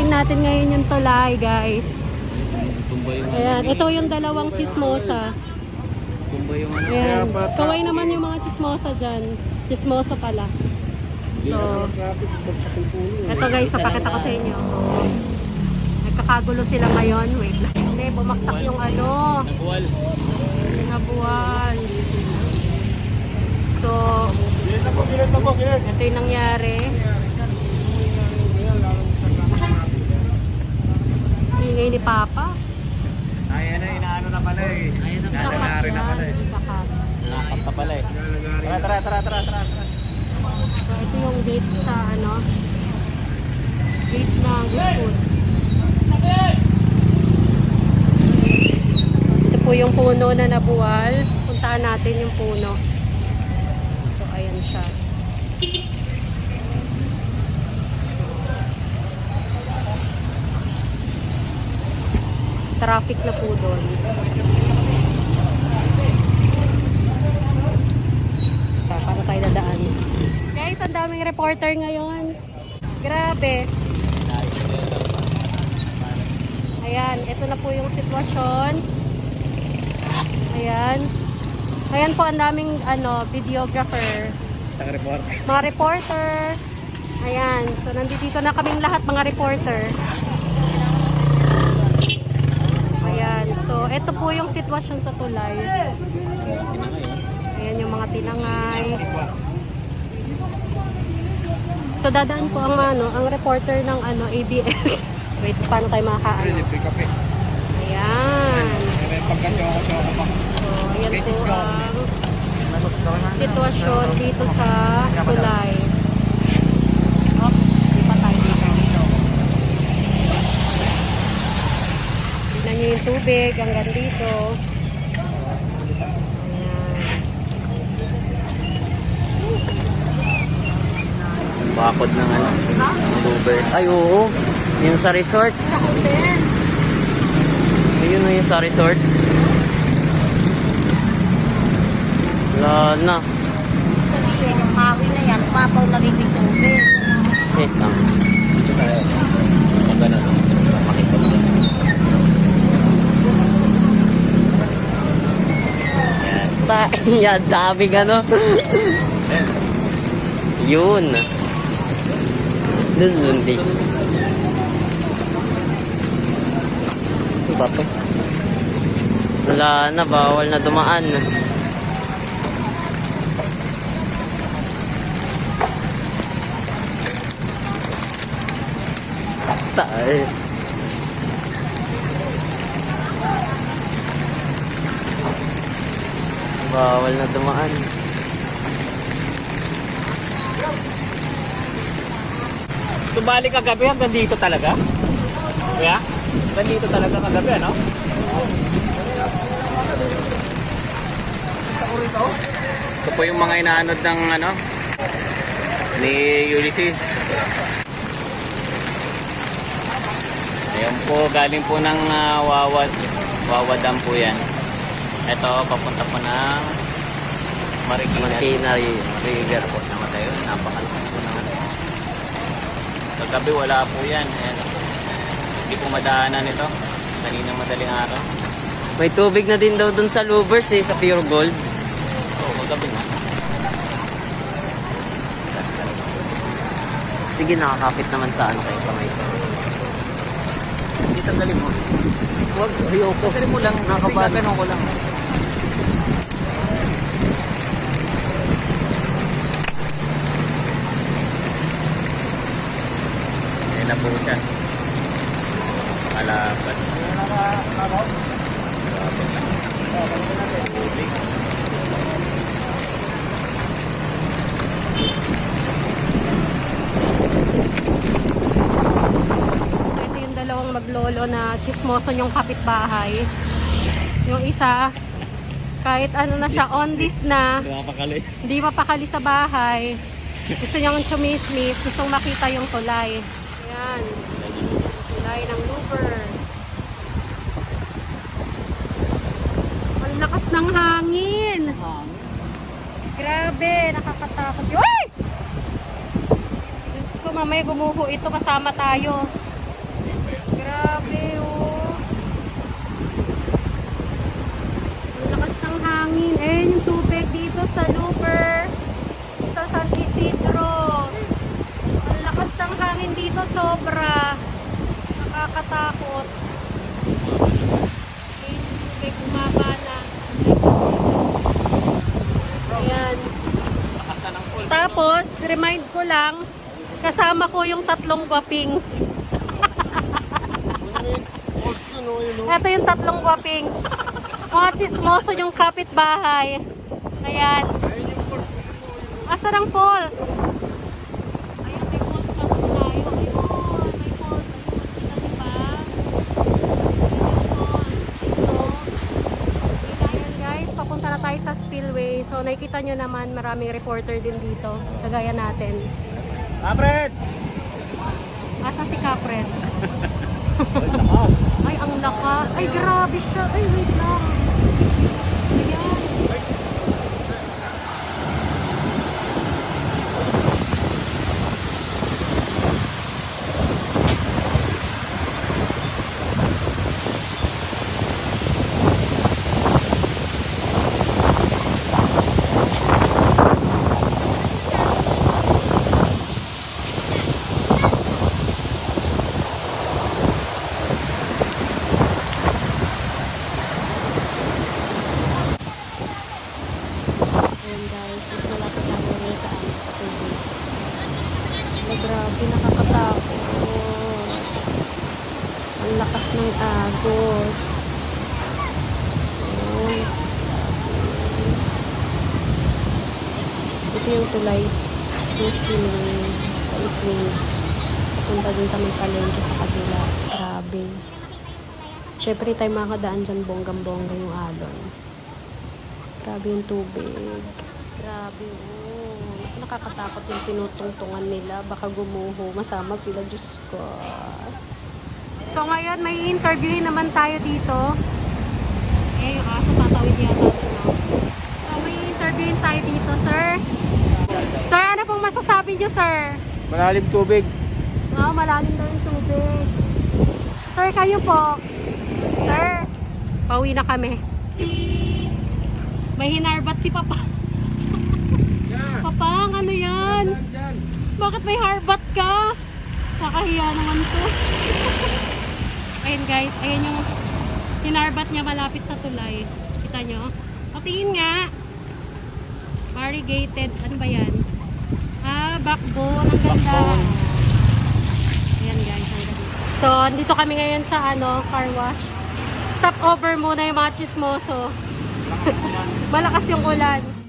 Bibisitahin natin ngayon yung tulay, guys. Ayan, ito yung dalawang chismosa. ano. Ayan, kaway naman yung mga chismosa dyan. Chismosa pala. So, ito guys, papakita ko sa inyo. Nagkakagulo sila ngayon. Wait lang. Hindi, bumaksak yung ano, Nabuwal. nabuwal. So, ito yung nangyari. Ingay ni Papa. Ayan na, inaano na pala eh. Ayan na rin na pala eh. Bakat. Nakakanta pala eh. Tara, tara, tara, tara, tara. So, ito yung gate sa ano, gate ng school. Ito po yung puno na nabuwal. Puntaan natin yung puno. So, ayan siya. So, traffic na po doon. Pa- Paano tayo dadaan? Guys, ang daming reporter ngayon. Grabe. Ayan, ito na po yung sitwasyon. Ayan. Ayan po ang daming ano, videographer, Saka report. mga reporter. Ayan, so nandito na kaming lahat mga reporter. Ayan, so ito po yung sitwasyon sa tulay. Ayan yung mga tinangay. So dadaan po ang ano, ang reporter ng ano ABS. Wait, paano tayo makakaano? Ayan. Pa. So, ayan po ang sitwasyon dito sa tulay. Oops, di pa tayo dito. Tignan nyo yung tubig hanggang dito. Ayan. Bakod ng ano. Uber. Ay, oo. Yung sa resort. Ayun na yung sa resort. Wala na. Sabihin, yung mawi na yan, papaw na rin yung tubig. Wait lang. Dito tayo. Ba, yan, daming ano. Yun. Dun, dun, di. Ba to? Wala na, bawal na dumaan. Tayo. Bawal na dumaan. Sumali kagabi hanggang dito talaga? Kuya? Hanggang dito talaga kagabi, ano? Ito po yung mga inaanod ng ano ni Ulysses. Ayan po, galing po ng uh, Wawad. Wawadam po yan. Ito, papunta po ng Marikina. Marikina River po. Namatay yun. Napakalakas po ano. Kagabi wala po yan. Ayan. Hindi po madaanan ito. Kanina madaling araw. May tubig na din daw dun sa Lubers eh, sa Pure Gold. Oo, kagabi nga. Sige, nakakapit naman sa ano kayo sa may. Tanggalin mo. Huwag, ayoko. Tanggalin mo lang. Kasi Nakakabal. gaganon ko lang. Ayan na po siya. Malapad. Tubig. So, ito yung dalawang maglolo na chismoso yung kapitbahay. Yung isa, kahit ano na siya, on this na, Hindi mapakali sa bahay. Gusto niyang chumismis, gustong makita yung tulay. Ayan, tulay ng louvers. Ang lakas ng hangin. Grabe, nakakatakot. Ay! Diyos ko mamaya gumuho ito kasama tayo. Grabe oh. Ang lakas ng hangin. Eh, yung tubig dito sa Loopers. Sa San Isidro. Ang lakas ng hangin dito sobra. Nakakatakot. Yung tubig bumaba na. Ayan. Tapos, remind ko lang, kasama ko yung tatlong guwapings. Ito yung tatlong guwapings. Mga chismoso yung kapitbahay. Ayan. Asan ang falls? Ayun, may falls na po tayo. Ayun, may falls. Ayun, kita niyo ba? Ayun yung falls. Ito. Ayun guys, papunta na tayo sa spillway. So nakikita nyo naman maraming reporter din dito. Kagaya natin. Alfred! Asan si Capret? Ay, ang lakas. Ay, grabe siya. Ay, wait lang. Ayan. Ayan guys, mas malapit na ngayon sa ano, sa tubig. Ay, grabe, nakakatakot. Ang lakas ng agos. Ayan. Ito yung tulay. Yung spillway sa iswing. Punta dun sa may palengke sa kabila. Grabe. Siyempre tayo makakadaan dyan bonggang-bongga yung alon. Grabe yung tubig. Grabe, oh. Nakakatakot yung tinutungtungan nila. Baka gumuho. Masama sila, Diyos ko. So ngayon, may interview naman tayo dito. Eh, yung aso tatawid yata doon, no? So may interview tayo dito, sir. Sir, ano pong masasabi niyo, sir? Malalim tubig. Ah, malalim daw yung tubig. Sir, kayo po. Sir, pauwi na kami. May hinarbat si Papa. Papang, ano yan? Bakit may harbat ka? Nakahiya naman to. Ayun guys, ayun yung hinarbat niya malapit sa tulay. Kita nyo? Patingin nga. Variegated, ano ba yan? Ah, backbone. Ang ganda. Ayan guys, ang ganda. So, dito kami ngayon sa ano, car wash. Stop over muna yung mga chismoso. Malakas yung ulan.